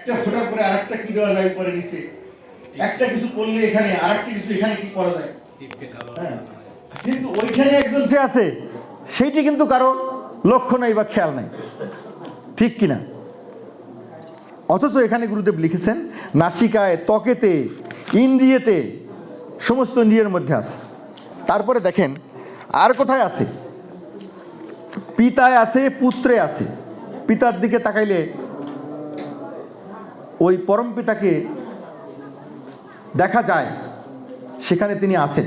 একটা পরে আরেকটা কি দেওয়া যায় পরে নিচে? একটা কিছু করলে এখানে, আরেকটা কিছু এখানে কি করা যায়? হ্যাঁ। কিন্তু ওইখানে একজন যে আছে, সেইটি কিন্তু কারও লক্ষ্য নাই বা খেয়াল নাই। ঠিক কিনা? অথচ এখানে গুরুদেব লিখেছেন, নাসিকায় ত্বকেতে, ইন্দ্রিয়েতে সমস্ত ইন্দ্রিয়ের মধ্যে আছে। তারপরে দেখেন, আর কোথায় আছে? পিতায় আছে, পুত্রে আছে। পিতার দিকে তাকাইলে ওই পরম পিতাকে দেখা যায়, সেখানে তিনি আছেন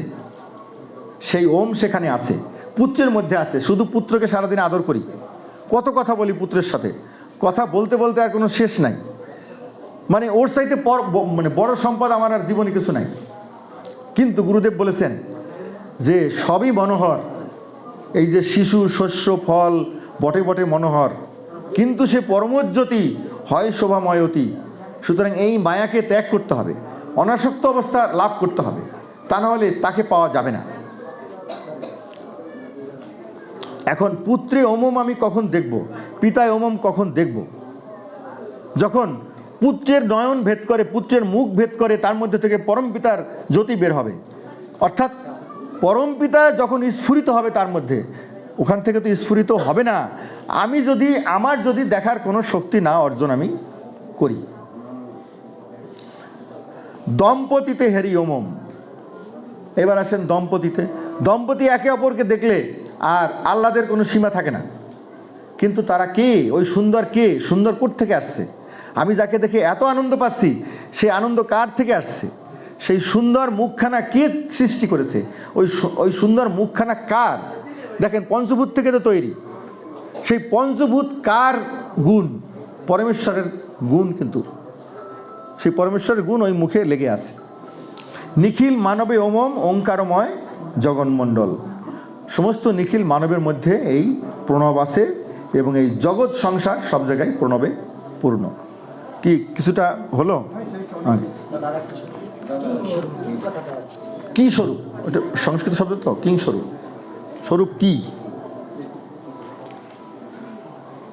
সেই ওম সেখানে আছে পুত্রের মধ্যে আছে শুধু পুত্রকে সারাদিন আদর করি। কত কথা বলি পুত্রের সাথে। কথা বলতে বলতে আর কোনো শেষ নাই। মানে ওর চাইতে পর মানে বড় সম্পদ আমার আর জীবনে কিছু নাই। কিন্তু গুরুদেব বলেছেন যে, সবই মনোহর। এই যে শিশু, শস্য, ফল, বটে বটে মনোহর। কিন্তু সে পরমজ্যোতি, হয় শোভাময়তি। সুতরাং এই মায়াকে ত্যাগ করতে হবে। অনাসক্ত অবস্থা লাভ করতে হবে। তা না হলে তাকে পাওয়া যাবে না। এখন পুত্রে ওমম আমি কখন দেখব? পিতায় ওমম কখন দেখব? যখন পুত্রের নয়ন ভেদ করে, পুত্রের মুখ ভেদ করে, তার মধ্যে থেকে পরম পিতার জ্যোতি বের হবে। অর্থাৎ পরম পিতা যখন স্ফুরিত হবে তার মধ্যে, ওখান থেকে তো স্ফুরিত হবে না। আমি যদি, আমার যদি দেখার কোনো শক্তি না অর্জন আমি করি। দম্পতিতে হেরি ওমম। এবার আসেন দম্পতিতে। দম্পতি একে অপরকে দেখলে আর আহ্লাদের কোনো সীমা থাকে না। কিন্তু তারা কে? ওই সুন্দর কে? সুন্দর কোথ থেকে আসছে? আমি যাকে দেখে এত আনন্দ পাচ্ছি সেই আনন্দ কার থেকে আসছে? সেই সুন্দর মুখখানা কে সৃষ্টি করেছে? ওই ওই সুন্দর মুখখানা কার? দেখেন, পঞ্চভূত থেকে তো তৈরি। সেই পঞ্চভূত কার গুণ? পরমেশ্বরের গুণ কিন্তু সেই পরমেশ্বরের গুণ ওই মুখে লেগে আছে। নিখিল মানবে ওমম, ওঙ্কারময় জগন্মণ্ডল। সমস্ত নিখিল মানবের মধ্যে এই প্রণব আছে এবং এই জগৎ সংসার সব জায়গায় প্রণবে পূর্ণ। কি কিছুটা হলো? হ্যাঁ। কি স্বরূপ। ওটা সংস্কৃত শব্দ তো? কিং স্বরূপ। স্বরূপ কি?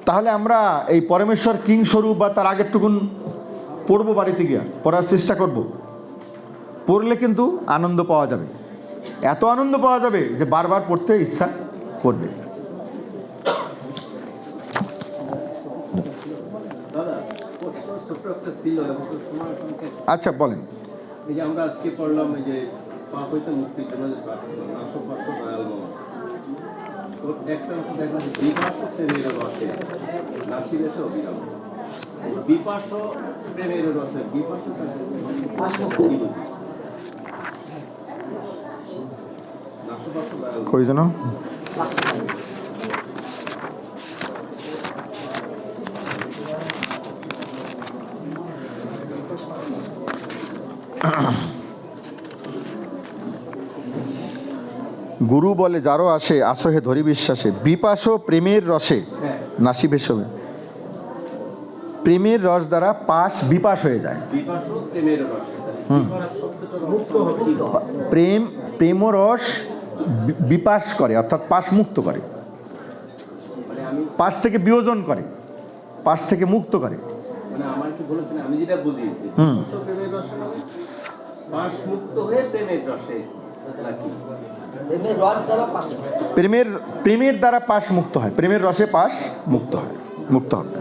তাহলে আমরা এই পরমেশ্বর কিং স্বরূপ বা তার আগের টুকুন পড়ব বাড়িতে গিয়া পড়ার চেষ্টা করব। পড়লে কিন্তু আনন্দ পাওয়া যাবে। এত আনন্দ পাওয়া যাবে যে বারবার পড়তে ইচ্ছা করবে। আচ্ছা বলেন। এই যে আমরা আজকে পড়লাম এই যে পাপ হইতে মুক্তির জন্য যে দয়াল মন তো একটা দেখলাম যে অবিরাম বিপাস প্রেমের রসে বিপাস নাশক দয়াল। কই যেন? গুরু বলে যারও আসে আসহে ধরি বিশ্বাসে। বিপাস প্রেমের রসে হ্যাঁ। নাসিবে সবে প্রেমের রস দ্বারা পাশ বিপাস হয়ে যায়? প্রেম প্রেমরস বিপাস করে অর্থাৎ পাশ মুক্ত করে। মানে পাশ থেকে বিয়োজন করে পাশ থেকে মুক্ত করে। মানে আমার কি বলেছেন? আমি যেটা বুঝি হুম। প্রেমের রসে না, পাশ মুক্ত হয়ে প্রেমের রসে নাকি প্রেমের রস দ্বারা পাশ। প্রেমের প্রেমের দ্বারা পাশ মুক্ত হয়। প্রেমের রসে পাশ মুক্ত হয় মুক্ত হবে।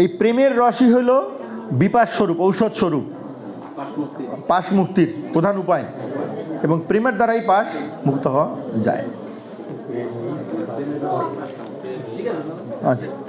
এই প্রেমের রসই হলো বিপাস স্বরূপ, ঔষধ স্বরূপ। পাশ মুক্তির প্রধান উপায়। এবং প্রেমের দ্বারাই পাশ মুক্ত হওয়া যায়? আচ্ছা।